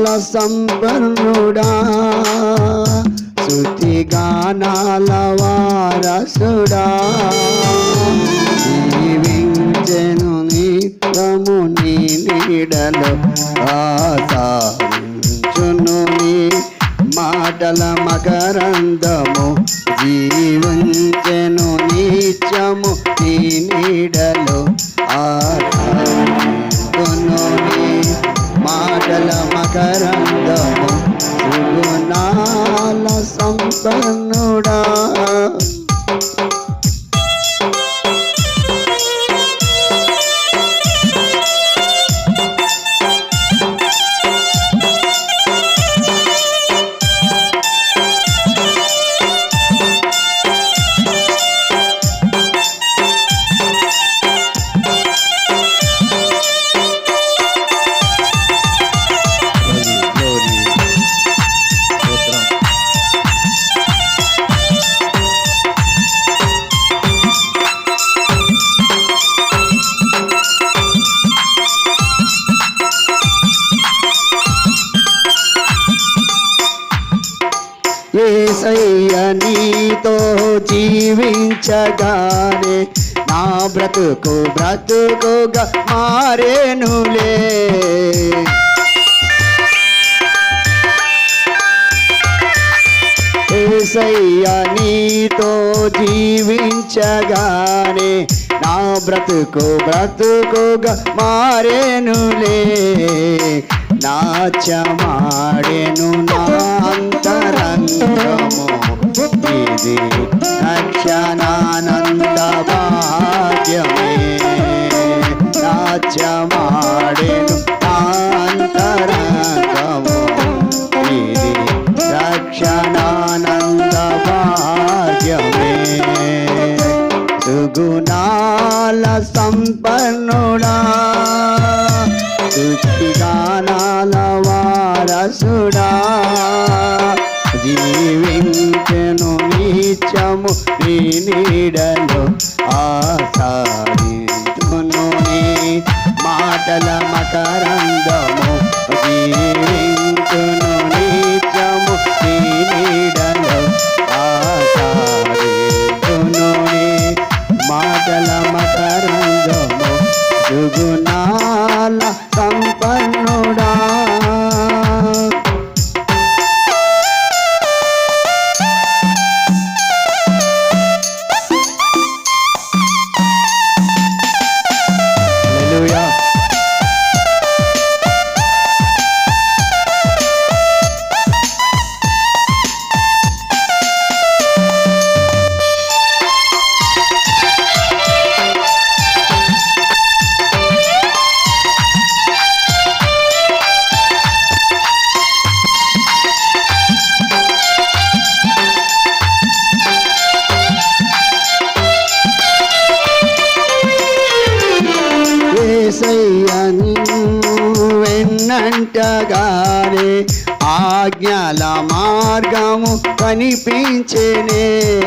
సుగుణాల సంపన్నుడా. శృతి గానాల వారసుడా. జీవించెను నిత్యము నీ నీడలో. ఆసారించును నీ మాటల మకరందము. జీవించెను నీచము నీ నీడలో. ఆసారించును నీ మాట మాటల మకరందము సుగుణాల సంపన్నుడా. బ్రతుకుగా మారేనులే. ఏసయ్యా నీతో జీవించగానే నా బ్రతుకు బ్రతుకుగా మారేనులే. నాచమాడెను నా అంతరంగము. ఇది అక్షనానంద భాగ్యమే రాజ్యమాడేను అంతరంగము ఇది రక్షణానంద భాగ్యమే సుగుణాల సంపన్నుడా. స్తుతిగానాల వారసుడా. నీ నీడలో ఆసారించును నీ మాటల మకరందము జీవించును నీచము నీ నీడలో ఆసారించును నీ మాటల మకరందము సుగుణ కనిపించేనే.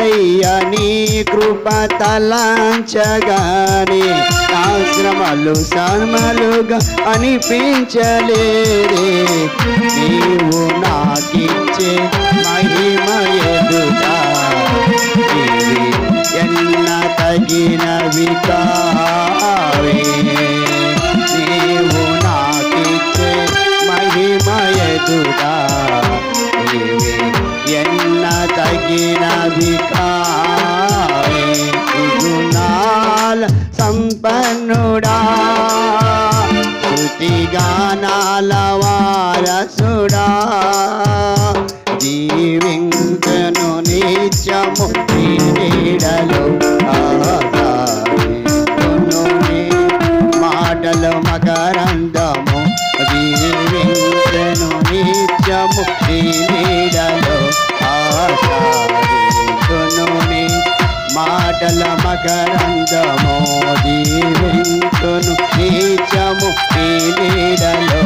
ఏసయ్య నీ కృప తలాంచగానే నా శ్రమలు శ్రమలుగా అనిపించలేదే. నీవు నాకిచ్చే మహిమ ఎదుగా ఎన్న తగినవి కావే. నీవు నాకిచ్చే మహిమ ఎదుగా ఎన్న తగినవి కావే గుణాల సంపన్నుడా. శృతిగానాల వారసుడా. మకరందము జీవించును నీచము నీ నీడలో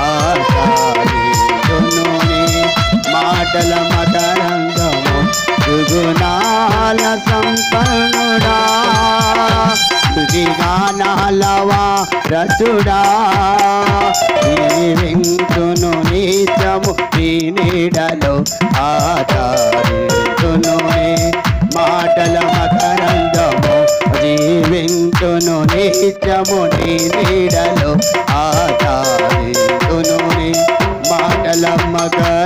ఆధారితును మాటల మకరందము సుగుణాల సంపన్నుడా. దుదిగానాలవా రసుడా. జీవించును నీచము నీడలో ఆధారితును నీ మాటల మకరందము జీవించును నిత్యము నీ నీడలో ఆధారితును మాటల మకర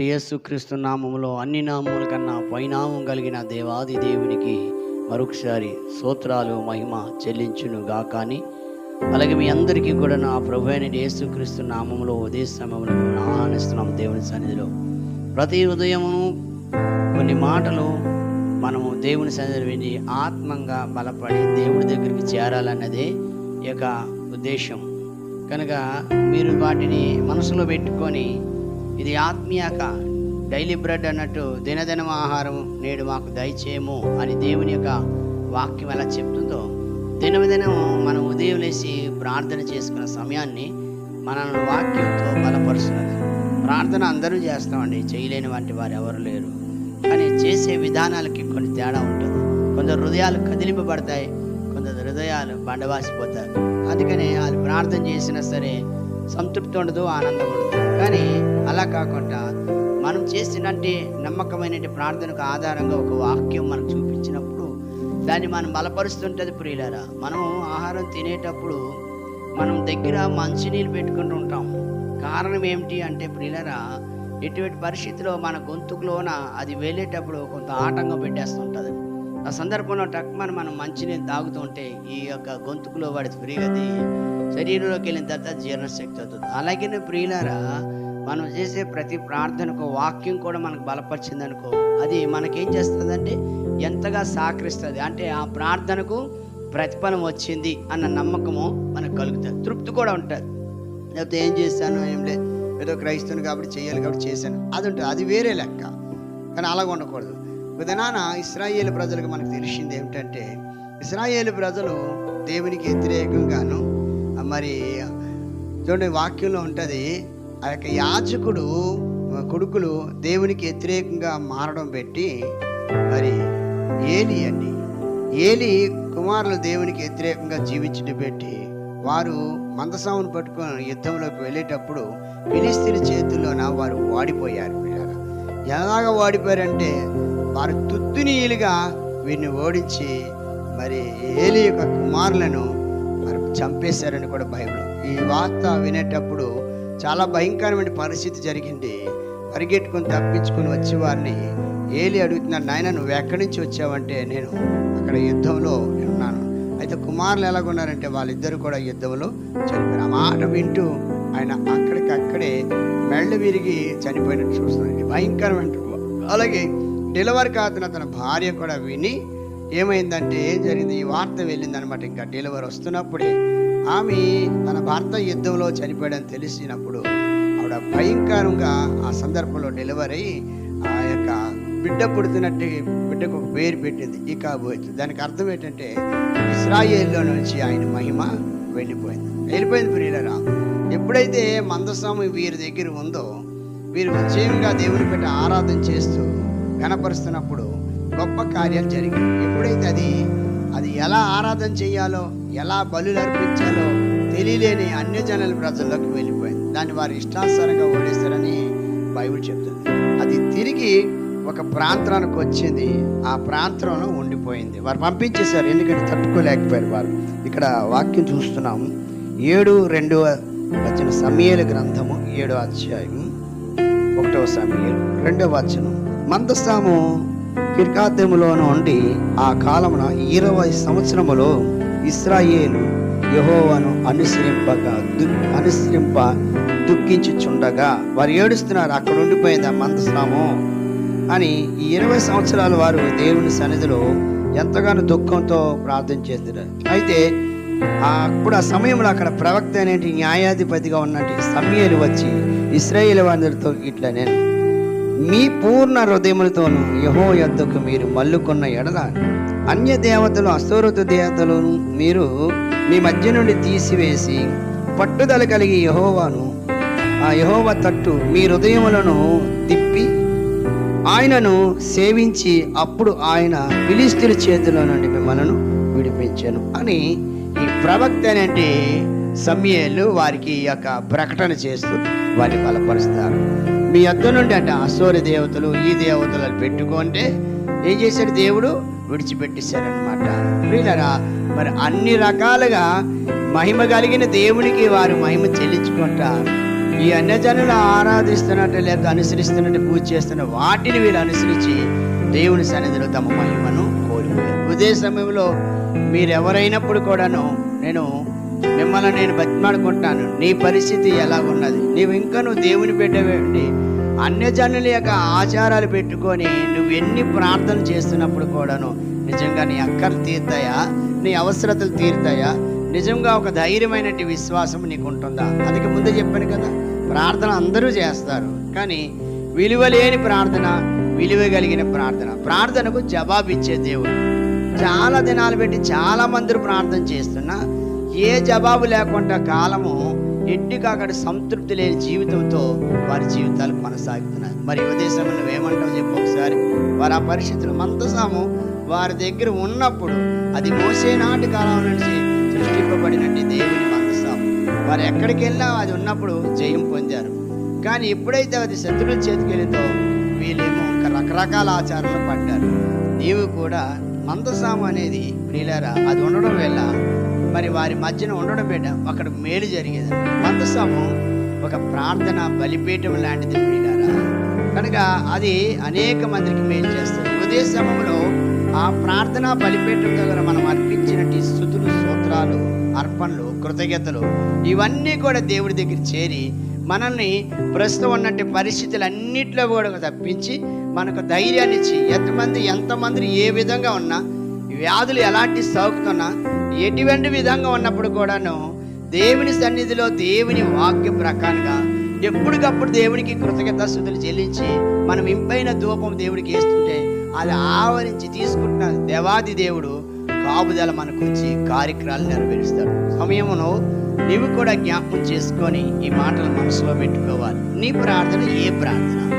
అంటే యేసుక్రీస్తు నామములో అన్ని నామముల కన్నా పైనామం కలిగిన దేవాది దేవునికి మరొకసారి స్తోత్రాలు మహిమ చెల్లించును కానీ అలాగే మీ అందరికీ కూడా నా ప్రభు అయిన యేసుక్రీస్తు నామములో ఉదయ సమయంలో ఆహ్వానిస్తున్నాం దేవుని సన్నిధిలో. ప్రతి ఉదయమును కొన్ని మాటలు మనము దేవుని సన్నిధిలో విని ఆత్మంగా బలపడి దేవుడి దగ్గరికి చేరాలన్నదే ఈ యొక్క ఉద్దేశం. కనుక మీరు వాటిని మనసులో పెట్టుకొని ఇది ఆత్మీయక డైలీ బ్రెడ్ అన్నట్టు దినదినం ఆహారం నేడు మాకు దయచేయము అని దేవుని యొక్క వాక్యం ఎలా చెప్తుందో దినదినం మనం ఉదయం లేచి ప్రార్థన చేసుకున్న సమయాన్ని మనల్ని వాక్యంతో బలపరుస్తున్నది. ప్రార్థన అందరూ చేస్తామండి చేయలేని వంటి వారు ఎవరు లేరు. కానీ చేసే విధానాలకి కొన్ని తేడా ఉంటుంది. కొందరు హృదయాలు కదిలింపబడతాయి కొందరు హృదయాలు బండవాసిపోతారు అందుకనే వాళ్ళు ప్రార్థన చేసినా సరే సంతృప్తి ఉండదు ఆనందం ఉండదు. కానీ అలా కాకుండా మనం చేసినట్టు నమ్మకమైన ప్రార్థనకు ఆధారంగా ఒక వాక్యం మనకు చూపించినప్పుడు దాన్ని మనం బలపరుస్తుంటుంది ప్రియులారా. మనం ఆహారం తినేటప్పుడు మనం దగ్గర మంచినీళ్ళు పెట్టుకుంటూ ఉంటాం. కారణం ఏమిటి అంటే ప్రియులరా ఎటువంటి పరిస్థితిలో మన గొంతుకులోన అది వెళ్ళేటప్పుడు కొంత ఆటంకం పెట్టేస్తుంటుంది. ఆ సందర్భంలో టక్మని మనం మంచినీళ్ళు తాగుతుంటే ఈ యొక్క గొంతుకులో వాడి ఫ్రీగా అది శరీరంలోకి వెళ్ళిన తర్వాత జీర్ణశక్తి అవుతుంది. అలాగే ప్రియులారా మనం చేసే ప్రతి ప్రార్థనకు వాక్యం కూడా మనకు బలపరిచింది అనుకో అది మనకేం చేస్తుందంటే ఎంతగా సహకరిస్తుంది. అంటే ఆ ప్రార్థనకు ప్రతిఫలం వచ్చింది అన్న నమ్మకము మనకు కలుగుతుంది. తృప్తి కూడా ఉంటుంది. లేకపోతే ఏం చేశాను ఏం లేదు. ఏదో క్రైస్తవుని కాబట్టి చేయాలి కాబట్టి చేశాను. అది ఉంటుంది. అది వేరే లెక్క. కానీ అలాగ ఉండకూడదు. విధానాన ఇస్రాయేల్ ప్రజలకు మనకు తెలిసింది ఏమిటంటే ఇస్రాయేల్ ప్రజలు దేవునికి వ్యతిరేకంగాను మరి చూడండి వాక్యంలో ఉంటుంది ఆ యొక్క యాజకుడు కొడుకులు దేవునికి వ్యతిరేకంగా మారడం పెట్టి మరి ఏలి అండి. ఏలి కుమారులు దేవునికి వ్యతిరేకంగా జీవించడం పెట్టి వారు మందసామును పట్టుకొని యుద్ధంలోకి వెళ్ళేటప్పుడు ఫిలిస్తీన్ చేతుల్లోన వారు వాడిపోయారు ఎలాగ వాడిపోయారంటే వారు తుత్తునీయులుగా వీరిని ఓడించి మరి ఏలి యొక్క కుమారులను మరి చంపేశారని కూడా బైబిల్. ఈ వార్త వినేటప్పుడు చాలా భయంకరమైన పరిస్థితి జరిగింది. పరిగెట్టుకుని తప్పించుకుని వచ్చి వారిని ఏలి అడుగుతున్నాడు నాయన నువ్వు ఎక్కడి నుంచి వచ్చావంటే నేను అక్కడ యుద్ధంలో ఉన్నాను. అయితే కుమారులు ఎలాగున్నారంటే వాళ్ళిద్దరు కూడా యుద్ధంలో చనిపోయారు. ఆ మాట వింటూ ఆయన అక్కడికక్కడే మెళ్ళ విరిగి చనిపోయినట్టు చూస్తున్నాడు భయంకరమైన అలాగే డెలివరీ కాతున్న తన భార్య కూడా విని ఏమైందంటే ఏం జరిగింది? ఈ వార్త వెళ్ళింది అనమాట ఇంకా డెలివరీ వస్తున్నప్పుడే ఆమె తన భర్త యుద్ధంలో చనిపోయాడని తెలిసినప్పుడు ఆవిడ భయంకరంగా ఆ సందర్భంలో డెలివరీ అయ్యి ఆ యొక్క బిడ్డ పుడుతున్నట్టు బిడ్డకు ఒక పేరు పెట్టింది ఇకాబోయ్ దానికి అర్థం ఏంటంటే ఇస్రాయేల్లో నుంచి ఆయన మహిమ వెళ్ళిపోయింది. వెళ్ళిపోయింది ప్రియులరా ఎప్పుడైతే మందస్వామి వీరి దగ్గర ఉందో వీరు విజయంగా దేవుని పెట్టి ఆరాధన చేస్తూ కనపరుస్తున్నప్పుడు గొప్ప కార్యాలు జరిగాయి. ఎప్పుడైతే అది అది ఎలా ఆరాధన చేయాలో ఎలా బలు అర్పించాలో తెలియలేని అన్యజనుల ప్రజల్లోకి వెళ్ళిపోయింది. దాన్ని వారి ఇష్టానుసారంగా ఓడిస్తారని బైబిల్ చెప్తుంది. అది తిరిగి ఒక ప్రాంతానికి వచ్చింది. ఆ ప్రాంతంలో ఉండిపోయింది. వారు పంపించేశారు ఎందుకంటే తట్టుకోలేకపోయారు వారు. ఇక్కడ వాక్యం చూస్తున్నాం ఏడు రెండవ వచ్చిన సమయల గ్రంథము ఏడో అధ్యాయం ఒకటవ సమయలు రెండవ వచనం. మందస్థాము కిర్కాద్యములో నుండి ఆ కాలమున ఇరవై సంవత్సరములో ఇస్రాయేలు యహోవాను అనుసరింపక దు అనుసరింప దుఃఖించుచుండగా వారు ఏడుస్తున్నారు అక్కడ ఉండిపోయింది ఆ అని ఈ ఇరవై సంవత్సరాల వారు దేవుని సన్నిధిలో ఎంతగానో దుఃఖంతో ప్రార్థన చేస్తున్నారు. అయితే అప్పుడు ఆ సమయంలో అక్కడ ప్రవక్త అనేటి న్యాయాధిపతిగా ఉన్నట్టు సమయలు వచ్చి ఇస్రాయేల్ వారితో ఇట్లా నేను మీ పూర్ణ హృదయములతోనూ యహో యొద్దకు మీరు మల్లుకున్న ఎడల అన్య దేవతలు అస్తోరత దేవతలను మీరు మీ మధ్య నుండి తీసివేసి పట్టుదల కలిగి యహోవాను ఆ యహోవ తట్టు మీ హృదయములను తిప్పి ఆయనను సేవించి అప్పుడు ఆయన ఫిలిస్తీన్ చేతిలో నుండి మిమ్మల్ని విడిపించాను అని ఈ ప్రవక్త అనేటి సమయాలు వారికి ఈ యొక్క ప్రకటన చేస్తూ వారిని బలపరుస్తారు. మీ యొద్ద నుండి అంటే అసూరి దేవతలు ఈ దేవతలు అని పెట్టుకుంటే ఏం చేశాడు దేవుడు? విడిచిపెట్టేశారనమాట ప్రియులరా మరి అన్ని రకాలుగా మహిమ కలిగిన దేవునికి వారు మహిమ చెల్లించుకుంటారు. ఈ అన్యజనులు ఆరాధిస్తున్నట్టు లేకపోతే అనుసరిస్తున్నట్టు పూజ చేస్తున్న వాటిని వీళ్ళు అనుసరించి దేవుని సన్నిధిలో తమ మహిమను కోల్పోయారు. ఉదయ సమయంలో మీరెవరైనప్పుడు కూడాను నేను మిమ్మల్ని నేను బతిమాడుకుంటాను. నీ పరిస్థితి ఎలా ఉన్నది? నీవు ఇంకా నువ్వు దేవుని పెట్టవేంటి అన్యజనుల యొక్క ఆచారాలు పెట్టుకొని నువ్వు ఎన్ని ప్రార్థనలు చేస్తున్నప్పుడు కూడాను నిజంగా నీ అక్కలు తీరుతాయా? నీ అవసరతలు తీరుతాయా? నిజంగా ఒక ధైర్యమైన విశ్వాసం నీకు ఉంటుందా అందుకే ముందే చెప్పాను కదా ప్రార్థన అందరూ చేస్తారు. కానీ విలువలేని ప్రార్థన విలువ కలిగిన ప్రార్థన. ప్రార్థనకు జవాబిచ్చే దేవుడు. చాలా దినాలు పెట్టి చాలా మంది ప్రార్థన చేస్తున్నా ఏ జవాబు లేకుండా కాలము ఎట్టికాకడ సంతృప్తి లేని జీవితంతో వారి జీవితాలు కొనసాగుతున్నాయి. మరి ఉదేశం నువ్వేమంటావు చెప్పు ఒకసారి. వారు ఆ పరిస్థితులు మంతసాము వారి దగ్గర ఉన్నప్పుడు అది మోసే నాటి కాలం నుంచి సృష్టింపబడినట్టు దేవుని మందసాము. వారు ఎక్కడికి వెళ్ళినా అది ఉన్నప్పుడు జయం పొందారు. కానీ ఎప్పుడైతే అది శత్రువుల చేతికి వెళ్ళిందో వీళ్ళేమో ఒక రకరకాల ఆచారాలు పడ్డారు. నీవు కూడా మందసాము అనేది ప్రియులారా అది ఉండడం వల్ల మరి వారి మధ్యన ఉండడం బిడ్డ అక్కడ మేలు జరిగేది. మందసాము ఒక ప్రార్థన బలిపీఠం లాంటిది ప్రియులారా కనుక అది అనేక మందికి మేలు చేస్తుంది. ఉదయ సమయంలో ఆ ప్రార్థన బలిపీఠం దగ్గర మనం అర్పించినట్టు స్థుతులు స్తోత్రాలు అర్పణలు కృతజ్ఞతలు ఇవన్నీ కూడా దేవుడి దగ్గర చేరి మనల్ని ప్రస్తుతం ఉన్నట్టు పరిస్థితులు అన్నింటిలో కూడా తప్పించి మనకు ధైర్యాన్ని ఇచ్చి ఎంతమంది ఎంతమంది ఏ విధంగా ఉన్నా వ్యాధులు ఎలాంటి సోకుతున్నా ఎటువంటి విధంగా ఉన్నప్పుడు కూడాను దేవుని సన్నిధిలో దేవుని వాక్య ప్రకారంగా ఎప్పటికప్పుడు దేవునికి కృతజ్ఞత స్థుతులు చెల్లించి మనం ఇంపైన ధూపం దేవుడికి వేస్తుంటే అది ఆవరించి తీసుకుంటున్న దేవాది దేవుడు కాపుదల మనకు వచ్చి కార్యక్రమాలు నెరవేరుస్తాడు. సమయమును నీవు కూడా జ్ఞాపకం చేసుకొని ఈ మాటలు మనసులో పెట్టుకోవాలి. నీ ప్రార్థన ఏ ప్రార్థన?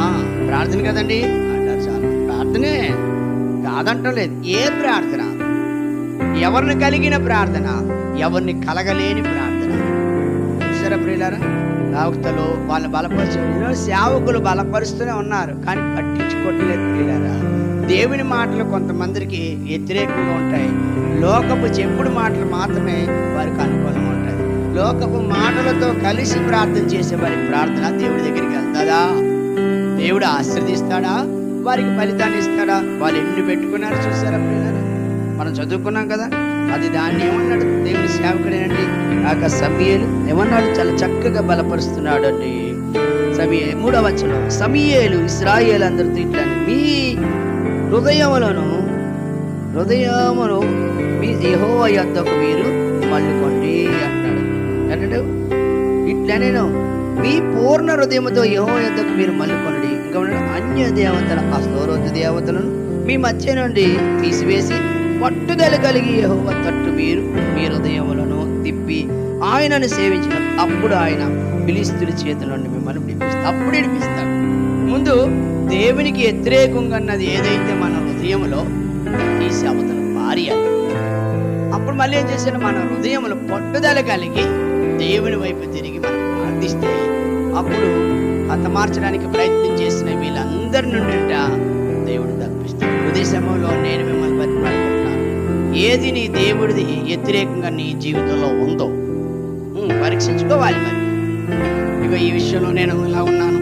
ఆ, ప్రార్థన కదండి? అంటారు చాలు. ప్రార్థనే. కాదంటలేదు. ఏ ప్రార్థన? ఎవరిని కలిగిన ప్రార్థన? ఎవరిని కలగలేని ప్రార్థన? చూసారా ప్రియులారా? ప్రవక్తలు వాళ్ళు బలపరిచే సేవకులు బలపరుస్తూనే ఉన్నారు కానీ పట్టించుకోవట్లేదు ప్రియులారా. దేవుని మాటలు కొంతమందికి వ్యతిరేకంగా ఉంటాయి. లోకపు చెప్పుడు మాటలు మాత్రమే వారికి అనుకూలంగా ఉంటాయి. లోకపు మాటలతో కలిసి ప్రార్థన చేసే వారి ప్రార్థన దేవుడి దగ్గరికి వెళ్తాదా దేవుడు ఆశ్రదిస్తాడా వారికి ఫలితాన్ని ఇస్తాడా? వాళ్ళు ఎన్ని పెట్టుకున్నారు చూసారా పిల్లలు? మనం చదువుకున్నాం కదా అది దాన్ని ఏమన్నాడు? దేవుని సేవకుడేనండి. ఆక సమీయేలు ఏమన్నాడు? చాలా చక్కగా బలపరుస్తున్నాడు అండి సమీయ మూడవ వచనం. సమీయేలు ఇస్రాయేల్ అందరితో ఇట్లా మీ హృదయములను హృదయమును మీ యహోవ యొద్దకు మీరు మళ్ళుకోండి అంటాడు అంటే ఇట్లా నేను మీ పూర్ణ హృదయముతో యహో యొద్దకు మీరు మళ్ళుకొనడి. ఇంకా అన్య దేవతల ఆ స్తోరోజు దేవతలను మీ మధ్య నుండి తీసివేసి పట్టుదల కలిగి యహోవ తట్టు మీరు మీ హృదయములను తిప్పి ఆయనను సేవించిన అప్పుడు ఆయన పిలిస్తుల చేతుల నుండి మిమ్మల్ని విడిపిస్తాడు అప్పుడు విడిపిస్తాడు. ముందు దేవునికి వ్యతిరేకంగా అన్నది ఏదైతే మన హృదయంలో తీసి అవతల భార్య అప్పుడు మళ్ళీ ఏం చేశాను మన హృదయంలో పట్టుదల కలిగి దేవుని వైపు తిరిగి మనం ప్రార్థిస్తే అప్పుడు హతమార్చడానికి ప్రయత్నం చేసిన వీళ్ళందరి నుండి దేవుడు తప్పిస్తాడు. ఉదేశంలో నేను మిమ్మల్ని బతిమాలుకుంటున్నాను. ఏది నీ దేవుడిది వ్యతిరేకంగా నీ జీవితంలో ఉందో పరీక్షించుకోవాలి మరి. ఇక ఈ విషయంలో నేను ఇలా ఉన్నాను.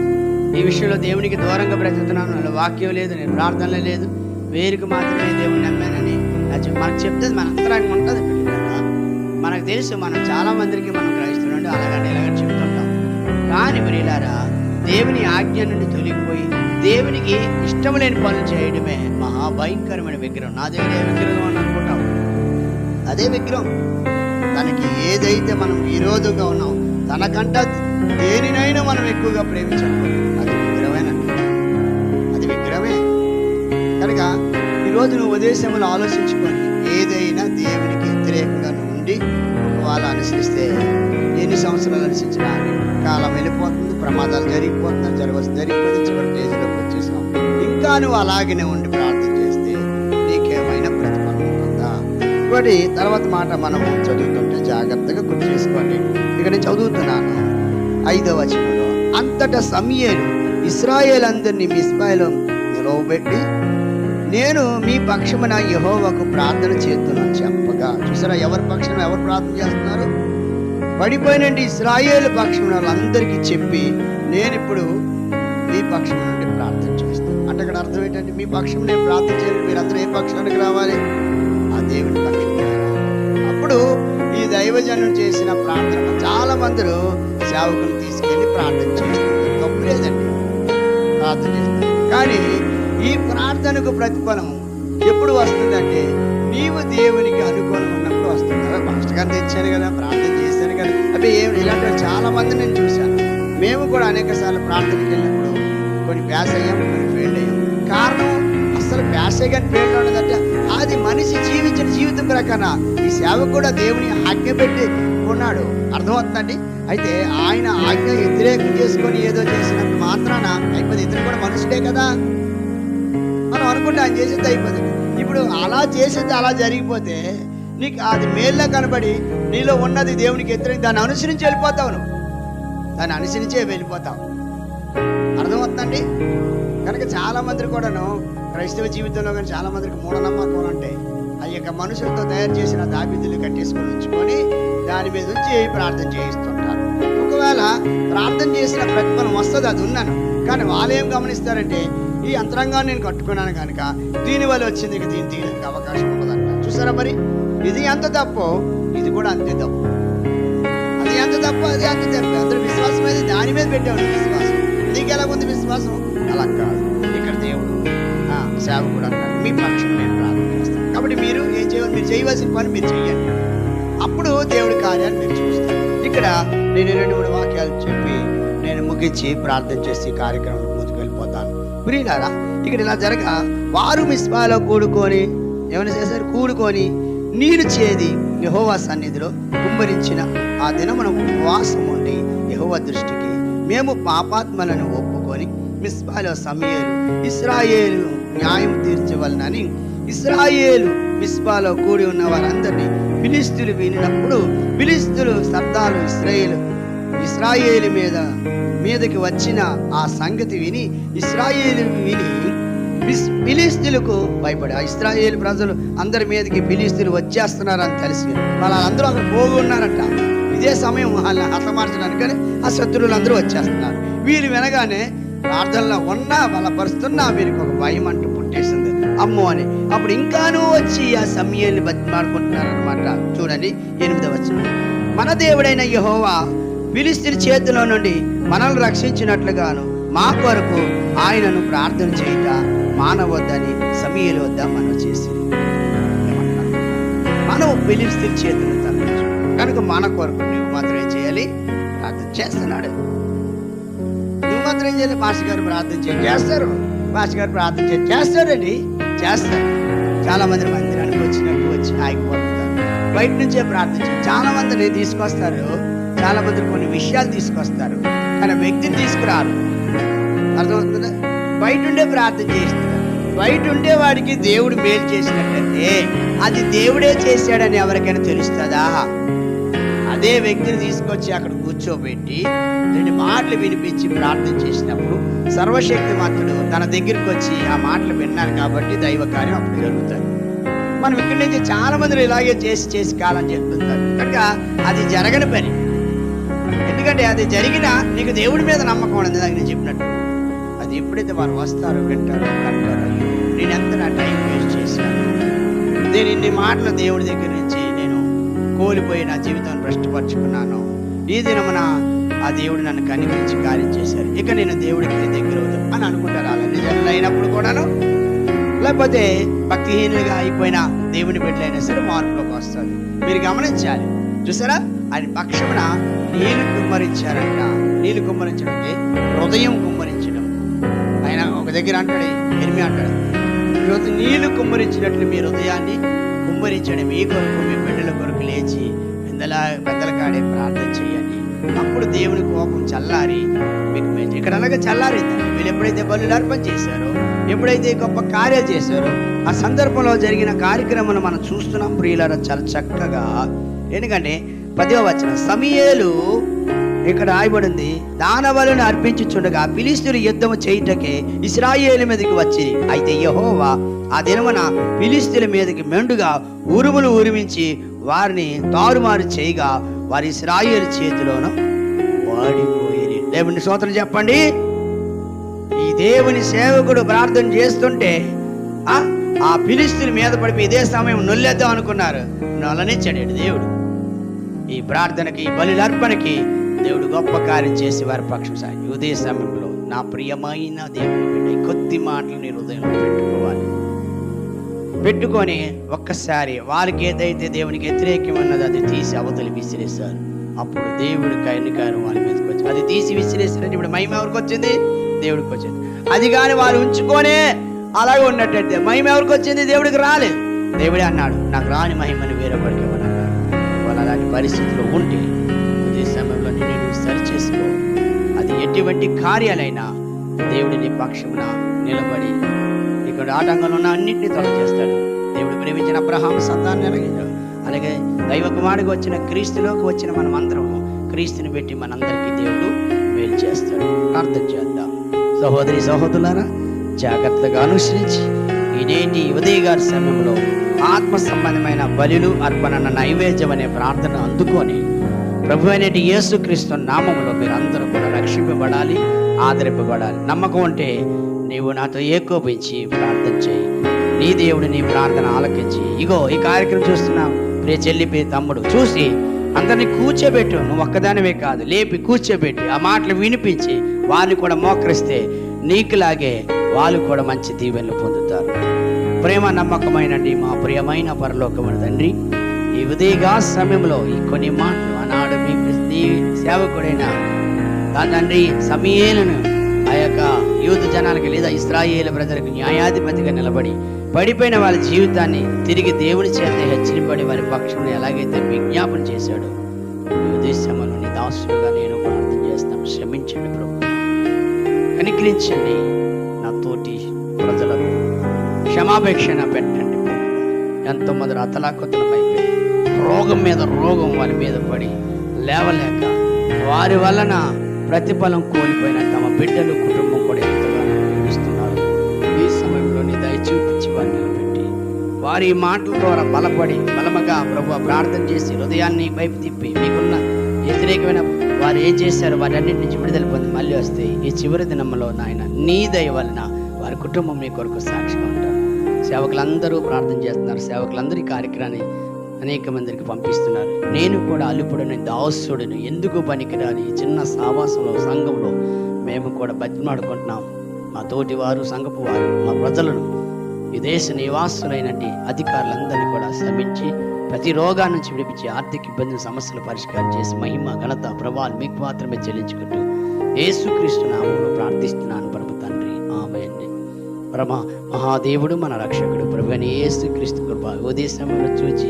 ఈ విషయంలో దేవునికి దూరంగా బ్రతుకుతున్నాను. వాక్యం లేదు నేను ప్రార్థన లేదు. వేరుకు మాత్రమే దేవుని నమ్మానని అది మనకు చెప్తే మన అంతరంగం ఉంటుంది పిల్లలారా. మనకు తెలుసు మనం చాలా మందికి మనం గ్రహిస్తున్నాం అలాగని ఇలాగని చెప్తుంటాం. కానీ ప్రియులారా దేవుని ఆజ్ఞ నుండి తొలగిపోయి దేవునికి ఇష్టం లేని పనులు చేయడమే మహాభయంకరమైన విగ్రహం. నా దగ్గర ఏ విగ్రహం అని అనుకుంటాం అదే విగ్రహం. తనకి ఏదైతే మనం విరోధంగా ఉన్నాం తనకంట దేనినైనా మనం ఎక్కువగా ప్రేమించకూడదు అది విగ్రహమేనండి అది విగ్రహమే. కనుక ఈరోజు నువ్వు ఉద్దేశంలో ఆలోచించుకొని ఏదైనా దేవునికి వ్యతిరేకంగా నుండి ఉండి అనుసరిస్తే ఎన్ని సంవత్సరాలు అనుసరించడానికి కాలం వెళ్ళిపోతుంది ప్రమాదాలు జరిగిపోతున్నాయి జరగవచ్చు జరిగిపోతుంది చివరి స్టేజ్లోకి వచ్చేసాం ఇంకా నువ్వు అలాగనే ఉండి ప్రార్థన చేస్తే నీకేమైనా ప్రతిఫలం ఉంటుందా? ఇంకోటి తర్వాత మాట మనం చదువుతుంటే జాగ్రత్తగా గుర్తు చేసుకోండి. ఇక నేను చదువుతున్నాను. ఐదవ వచనంలో అంతటా సమయలు ఇస్రాయేల్ అందరినీ మిస్బాయిలో నిలవబెట్టి నేను మీ పక్షమున యహోవకు ప్రార్థన చేస్తున్నాను చెప్పగా. చూసారా ఎవరి పక్షం ఎవరు ప్రార్థన చేస్తున్నారు? పడిపోయినండి. ఇస్రాయేల్ పక్షం వాళ్ళందరికీ చెప్పి నేను ఇప్పుడు మీ పక్షం నుండి ప్రార్థన చేస్తాను. అంటే అక్కడ అర్థం ఏంటంటే మీ పక్షం నేను ప్రార్థన చేయాలి మీరందరూ ఏ పక్షానికి రావాలి? ఆ దేవుని పక్షం అప్పుడు ఈ దైవజనం చేసిన ప్రార్థన చాలా మందిరు సేవకులు తీసుకెళ్ళి ప్రార్థన చేస్తారు తప్పు లేదండి. ప్రార్థన చేస్తారు కానీ ఈ ప్రార్థనకు ప్రతిఫలం ఎప్పుడు వస్తుందంటే నీవు దేవునికి అనుకూలం ఉన్నప్పుడు వస్తుంది. కదా మాస్టర్ గారు తెచ్చాను కదా ప్రార్థన చేశాను కానీ అవి ఇలాంటి చాలా మంది నేను చూశాను. మేము కూడా అనేక సార్లు ప్రార్థనకి వెళ్ళినప్పుడు కొన్ని ప్యాస్ అయ్యాం కొన్ని ఫెయిల్ అయ్యాం. కారణం అసలు ప్యాస్ అయ్యాని ఫెయిల్ ఉండదంటే అది మనిషి జీవించిన జీవితం ప్రకారం ఈ సేవ కూడా దేవుని ఆజ్ఞ పెట్టి ఉన్నాడు. అర్థమవుతుందండి? అయితే ఆయన ఆజ్ఞ వ్యతిరేకం చేసుకొని ఏదో చేసినప్పుడు మాత్రాన అయిపోతే ఇతను కూడా మనుషుడే కదా? మనం అనుకుంటే ఆయన చేసేది అయిపోతుంది. ఇప్పుడు అలా చేసేది అలా జరిగిపోతే నీకు అది మేల్లో కనబడి నీలో ఉన్నది దేవునికి వ్యతిరేకం దాన్ని అనుసరించి వెళ్ళిపోతావు నువ్వు దాన్ని అనుసరించే వెళ్ళిపోతావు. అర్థమవుతుందండి? కనుక చాలా మంది కూడాను క్రైస్తవ జీవితంలో కానీ చాలా మందికి మూఢనమ్మకం ఉంటాయి ఆ యొక్క మనుషులతో తయారు చేసిన దాబిద్దులు కట్టేసుకొని ఉంచుకొని దాని మీద ఉంచి ప్రార్థన చేయిస్తుంటారు. ఒకవేళ ప్రార్థన చేసిన ప్రతిఫలం వస్తుంది అది ఉన్నాను. కానీ వాళ్ళు ఏం గమనిస్తారంటే ఈ అంతరంగాన్ని నేను కట్టుకున్నాను కనుక దీని వల్ల వచ్చింది ఇక తీయడానికి అవకాశం ఉండదంట. చూసారా మరి? ఇది ఎంత తప్పో కూడా అంతే తప్పు. అది ఎంత తప్పు అది అంత తప్పు. అందరూ విశ్వాసం అయితే దాని మీద పెట్టేవాడు విశ్వాసం. నీకు ఎలా ఉంది విశ్వాసం? అలా కాదు. ఇక్కడ దేవుడు సేవకుడు అన్నాడు. మీ పక్షం నేను ప్రార్థన చేస్తాను. కాబట్టి మీరు ఏం చేయాలి? మీరు చేయవలసిన పని మీరు చేయండి అప్పుడు దేవుడి కార్యాన్ని మీరు చూస్తారు. ఇక్కడ నేను రెండు మూడు వాక్యాలు చెప్పి నేను ముగించి ప్రార్థన చేసి కార్యక్రమం ముందుకు వెళ్ళిపోతాను. ప్రియులారా ఇక్కడ ఇలా జరగ వారు మిస్బాలో కూడుకొని ఏమైనా చేశారు? కూడుకొని నీరు చేది యహోవా సన్నిధిలో కుమ్మరించిన ఆ దినమున ఉపవాసం ఉండి యహోవా దృష్టికి మేము పాపాత్మలను ఒప్పుకొని మిస్బాలో సమయలు ఇస్రాయేలు న్యాయం తీర్చవలనని ఇస్రాయేలు మిస్బాలో కూడి ఉన్న వారందరినీ ఫిలిస్తులు వినినప్పుడు ఫిలిస్తులు శబ్దాలు ఇస్రాయేలు ఇస్రాయేలు మీద మీదకి వచ్చిన ఆ సంగతి విని ఇస్రాయేలు విని ఫిలిస్తీన్లకు భయపడి. ఆ ఇస్రాయేల్ ప్రజలు అందరి మీదకి ఫిలిస్తీన్లు వచ్చేస్తున్నారని తెలిసి వాళ్ళందరూ అక్కడ పోగు ఉన్నారంట. ఇదే సమయం వాళ్ళని హతమార్చడానికని ఆ శత్రువులు అందరూ వచ్చేస్తున్నారు. వీరు వినగానే ప్రార్థనలో ఉన్నా బలపరుస్తున్నా వీరికి ఒక భయం అంటూ పుట్టేసింది. అమ్మో అని. అప్పుడు ఇంకానూ వచ్చి ఆ సమయాన్ని బతిమాడుకుంటున్నారనమాట చూడండి ఎనిమిదవ వచ్చిన మన దేవుడైన యహోవా ఫిలిస్తీన్ చేతిలో నుండి మనల్ని రక్షించినట్లుగాను మా కొరకు ఆయనను ప్రార్థన చేయుట మానవద్దని సమీయలు వద్ద మనం చేసింది. మనం ఫిలిస్తీన్ చేతులు తప్పించు కనుక మన కొరకు నువ్వు మాత్రమే చేయాలి ప్రార్థన చేస్తున్నాడు. నువ్వు మాత్రం ఏం చేయాలి మాస్టర్ గారు ప్రార్థన చేయ చేస్తారు. మాస్టర్ గారు ప్రార్థన చేయండి చేస్తారండి. చేస్తారు. చాలా మంది మందిరానికి వచ్చినట్టు వచ్చి ఆగిపోతారు బయట నుంచే ప్రార్థన చాలా మందిని తీసుకొస్తారు. చాలా మంది కొన్ని విషయాలు తీసుకొస్తారు. కానీ వ్యక్తిని తీసుకురారు. అర్థమవుతుందా? బయట ఉండే ప్రార్థన చేస్తారు బయట ఉండేవాడికి దేవుడు మేలు చేసినట్టయితే అది దేవుడే చేశాడని ఎవరికైనా తెలుస్తుందా? అదే వ్యక్తిని తీసుకొచ్చి అక్కడ కూర్చోబెట్టి రెండు మాటలు వినిపించి ప్రార్థన చేసినప్పుడు సర్వశక్తి మంతుడు తన దగ్గరికి వచ్చి ఆ మాటలు విన్నారు కాబట్టి దైవ కార్యం అప్పుడు జరుగుతుంది. మనం ఇక్కడి నుంచి చాలా మంది ఇలాగే చేసి చేసి కాలం చెప్తుంటారు కనుక అది జరగని పని. ఎందుకంటే అది జరిగినా నీకు దేవుడి మీద నమ్మకం ఉండదు నాకు నేను చెప్పినట్టు. అది ఎప్పుడైతే వారు వస్తారో వింటారో కంటారో నేను ఎంత నా టైం వేస్ట్ చేశాను. నేను ఇన్ని మాటలు దేవుడి దగ్గర నుంచి నేను కోల్పోయి నా జీవితాన్ని భ్రష్టపరుచుకున్నాను. ఈ దినమున ఆ దేవుడు నన్ను కనిపించి కార్యం చేశారు. ఇక నేను దేవుడికి దగ్గర అవుతాను అని అనుకుంటారు అలా నిజంగా అయినప్పుడు కూడాను. లేకపోతే భక్తిహీనులుగా అయిపోయిన దేవుని బిడ్డలైనా సరే మార్పులోకి వస్తుంది మీరు గమనించాలి. చూసారా? ఆయన పక్షమున నీళ్ళు కుమ్మరించారంట. నీళ్ళు కుమ్మరించడం అంటే హృదయం కుమ్మరించారు దగ్గర అంటాడు ఎనిమి అంటాడు. ఈరోజు నీళ్ళు కుమ్మరించినట్లు మీ హృదయాన్ని కుమ్మరించండి. మీ కొరకు మీ బిడ్డల కొరకు లేచి పెద్దల పెద్దల కాడే ప్రార్థన చేయండి. అప్పుడు దేవుని కోపం చల్లారి మీకు ఇక్కడ అనగా చల్లారిందండి మీరు ఎప్పుడైతే బలు అర్పణ చేశారో ఎప్పుడైతే గొప్ప కార్యాలు చేశారో ఆ సందర్భంలో జరిగిన కార్యక్రమం మనం చూస్తున్నాం ప్రియులారా చాలా చక్కగా. ఎందుకంటే పదివ వచ్చిన సమయలు ఇక్కడ రాయబడింది దానవలను అర్పించుచుండగా ఫిలిస్తీన్లు యుద్ధము చేయుటకే ఇస్రాయేలు మీదకి వచ్చి అయితే యహోవా ఆ దినమున ఫిలిస్తీన్ల మీదకి మెండుగా ఉరుములు ఉరిమించి వారిని తారుమారు చేయగా వారి ఇస్రాయేలు చేతిలోను వాడిపోయి దేవుని స్తోత్రం చెప్పండి. ఈ దేవుని సేవకుడు ప్రార్థన చేస్తుంటే ఆ ఆ ఫిలిస్తీన్ మీద పడిపి ఇదే సమయం నొల్లేద్దాం అనుకున్నారు. నొల్లనిచ్చాడు దేవుడు? ఈ ప్రార్థనకి ఈ బలిలర్పణకి దేవుడు గొప్ప కార్యం చేసి వారి పక్షం సాగి ఉదయ సమయంలో నా ప్రియమైన దేవుని బిడ్డ కొద్ది మాటలు నీ హృదయంలో పెట్టుకోవాలి. పెట్టుకొని ఒక్కసారి వారికి ఏదైతే దేవునికి వ్యతిరేకం ఉన్నదో అది తీసి అవతలి విసిరేశారు. అప్పుడు దేవుడి కైనికారం వాళ్ళ మీదకి వచ్చి అది తీసి విసిరేసారని ఇప్పుడు మహిమ ఎవరికి వచ్చింది? దేవుడికి వచ్చింది. అది కానీ వాళ్ళు ఉంచుకొనే అలాగే ఉన్నట్టయితే మహిమ ఎవరికి వచ్చింది? దేవుడికి రాలేదు. దేవుడే అన్నాడు నాకు రాని మహిమని వేరొకరికి ఇవ్వను వాళ్ళు అలాంటి పరిస్థితిలో ఉంటే ఎటువంటి కార్యాలైనా దేవుడి నీ పక్షమున నిలబడి ఇక్కడ ఆటంకంలో ఉన్న అన్నింటినీ తొలగజేస్తాడు దేవుడు ప్రేమించిన అబ్రహాం సంతాన్ని ఎలాగించాడు అలాగే దైవ కుమారుడికి వచ్చిన క్రీస్తులోకి వచ్చిన మనం అందరం క్రీస్తుని పెట్టి మనందరికీ దేవుడు మేలు చేస్తాడు. ప్రార్థన చేద్దాం. సహోదరి సహోదరులారా జాగ్రత్తగా అనుసరించి ఇదేంటి ఉదయగారి సమయంలో ఆత్మ సంబంధమైన బలులు అర్పణ నైవేద్యం అనే ప్రార్థన అందుకొని ప్రభు అనేటి యేసుక్రీస్తు నామంలో మీరు అందరూ కూడా రక్షింపబడాలి ఆదరింపబడాలి. నమ్మకం ఉంటే నీవు నాతో ఏకోపించి ప్రార్థన చేయి. నీ దేవుడు నీ ప్రార్థన ఆలకించి ఇగో ఈ కార్యక్రమం చూస్తున్నావు ప్రియ చెల్లి ప్రియ తమ్ముడు చూసి అందరిని కూర్చోబెట్టు. నువ్వు ఒక్కదానివే కాదు లేపి కూర్చోబెట్టి ఆ మాటలు వినిపించి వారిని కూడా మోకరిస్తే నీకులాగే వాళ్ళు కూడా మంచి దీవెనలు పొందుతారు. ప్రేమ నమ్మకమైనండి మా ప్రియమైన పరలోకమైన తండ్రి ఈ ఉదయగా సమయంలో ఈ కొన్ని మాటలు నాడు మీ నీ సేవకుడైన ఆ తండ్రి సమయేలను ఆ యొక్క యూత్ జనానికి లేదా ఇస్రాయేల్ ప్రజలకు న్యాయాధిపతిగా నిలబడి పడిపోయిన వాళ్ళ జీవితాన్ని తిరిగి దేవుని చేత హెచ్చరింపడి వారి పక్షంలో ఎలాగైతే విజ్ఞాపన చేశాడు ఈ ఉద్దేశంలో నీ దాసులుగా నేను ప్రార్థన చేస్తాను. క్షమించండి ప్రభు. కనికరించండి నా తోటి ప్రజలకు. క్షమాపేక్షణ పెట్టండి ప్రభు. ఎంతో మంది అతలాకుతలమైపోయి రోగం మీద రోగం వారి మీద పడి లేవలేక వారి వలన ప్రతిఫలం కోల్పోయిన తమ బిడ్డలు కుటుంబం కూడా ఎంతగానో ఈ సమయంలోనే దయచూపించి దయ చూపించి వారిని నిలబెట్టి వారి మాటల ద్వారా బలపడి బలముగా ప్రభు ప్రార్థన చేసి హృదయాన్ని వైపు తిప్పి మీకున్న వ్యతిరేకమైన వారు ఏం చేశారు వారి అన్నింటి నుంచి విడుదల పొంది మళ్ళీ వస్తే ఈ చివరి దినంలో నాయన నీ దయ వలన వారి కుటుంబం మీ కొరకు సాక్షిగా ఉంటారు. సేవకులందరూ ప్రార్థన చేస్తున్నారు. సేవకులందరూ ఈ కార్యక్రమాన్ని అనేక మందికి పంపిస్తున్నారు. నేను కూడా అల్లుపుడని దాసుడును. ఎందుకు పనికిరాని చిన్న సావాసంలో సంఘంలో మేము కూడా బతిమాడుకుంటున్నాం. మా తోటి వారు సంఘపు వారు మా ప్రజలను. ఈ దేశ నివాసులైనటువంటి అధికారులందరినీ కూడా శ్రమించి ప్రతి రోగా నుంచి విడిపించి ఆర్థిక ఇబ్బందుల సమస్యలు పరిష్కారం చేసి మహిమ ఘనత ప్రభావాలు మీకు మాత్రమే చెల్లించుకుంటూ యేసుక్రీస్తు నామంలో ప్రార్థిస్తున్నాను ప్రభు తండ్రి. ఆమె పరమ మహాదేవుడు మన రక్షకుడు ప్రభుని ఏసుక్రీస్తు యేసుక్రీస్తు కృప ఉదయ సమయంలో చూచి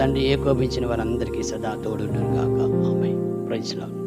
తండ్రి ఏకోపించిన వారందరికీ సదా తోడుండును గాక. ఆమె ప్రజలు